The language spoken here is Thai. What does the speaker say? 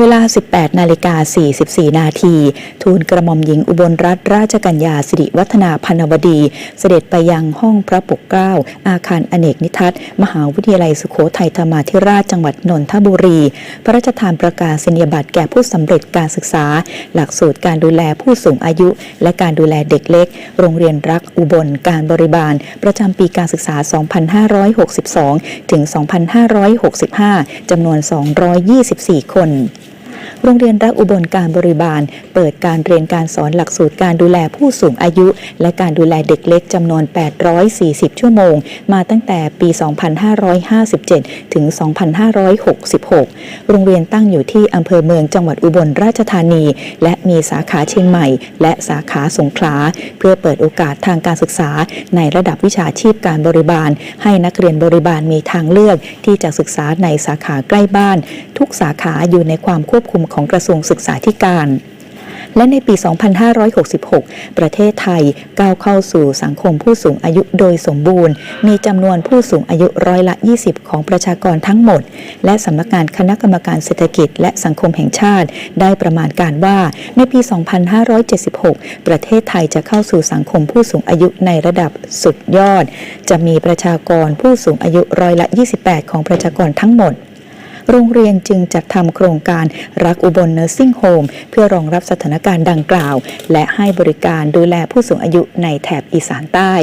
เวลา 18 นาฬิกา 44 นาที ทูลกระหม่อมหญิงอุบลรัตนราชกัญญาสิริวัฒนาพันวดี เสด็จไปยังห้องพระปกเกล้า อาคารอเนกนิทัศน์มหาวิทยาลัยสุโขทัยธรรมาธิราชจังหวัดนนทบุรี พระราชทานประกาศนียบัตรแก่ผู้สำเร็จการศึกษา หลักสูตรการดูแลผู้สูงอายุ และการดูแลเด็กเล็ก โรงเรียนรักอุบลการบริบาล ประจำปีการศึกษา 2562 ถึง 2565 จำนวน 224 คน โรงเรียนรักอุบลการบริบาล เปิดการเรียนการสอนหลักสูตรการดูแลผู้สูงอายุ และการดูแลเด็กเล็กจำนวน 840 ชั่วโมง มาตั้งแต่ปี 2557 ถึง 2566 โรงเรียนตั้งอยู่ที่อำเภอเมืองจังหวัดอุบลราชธานี และมีสาขาเชียงใหม่ และสาขาสงขลา เพื่อเปิดโอกาสทางการศึกษา ในระดับวิชาชีพการบริบาล ให้นักเรียนบริบาลมีทางเลือกที่จะศึกษาในสาขาใกล้บ้าน ทุกสาขาอยู่ในความควบคุมของกระทรวงศึกษาธิการ และในปี 2566 ประเทศไทยก้าวเข้าสู่สังคมผู้สูงอายุโดยสมบูรณ์ มีจำนวนผู้สูงอายุร้อยละ 20 ของประชากรทั้งหมด และสำนักงานคณะกรรมการเศรษฐกิจและสังคมแห่งชาติ ได้ประมาณการว่าในปี 2576 ประเทศไทยจะเข้าสู่สังคมผู้สูงอายุในระดับสุดยอด จะมีประชากรผู้สูงอายุร้อยละ 28 ของประชากรทั้งหมด โรงเรียนจึงจัดทำโครงการรักอุบลเนอร์ซิ่งโฮมเพื่อรองรับสถานการณ์ดังกล่าว และให้บริการดูแลผู้สูงอายุในแถบอีสานใต้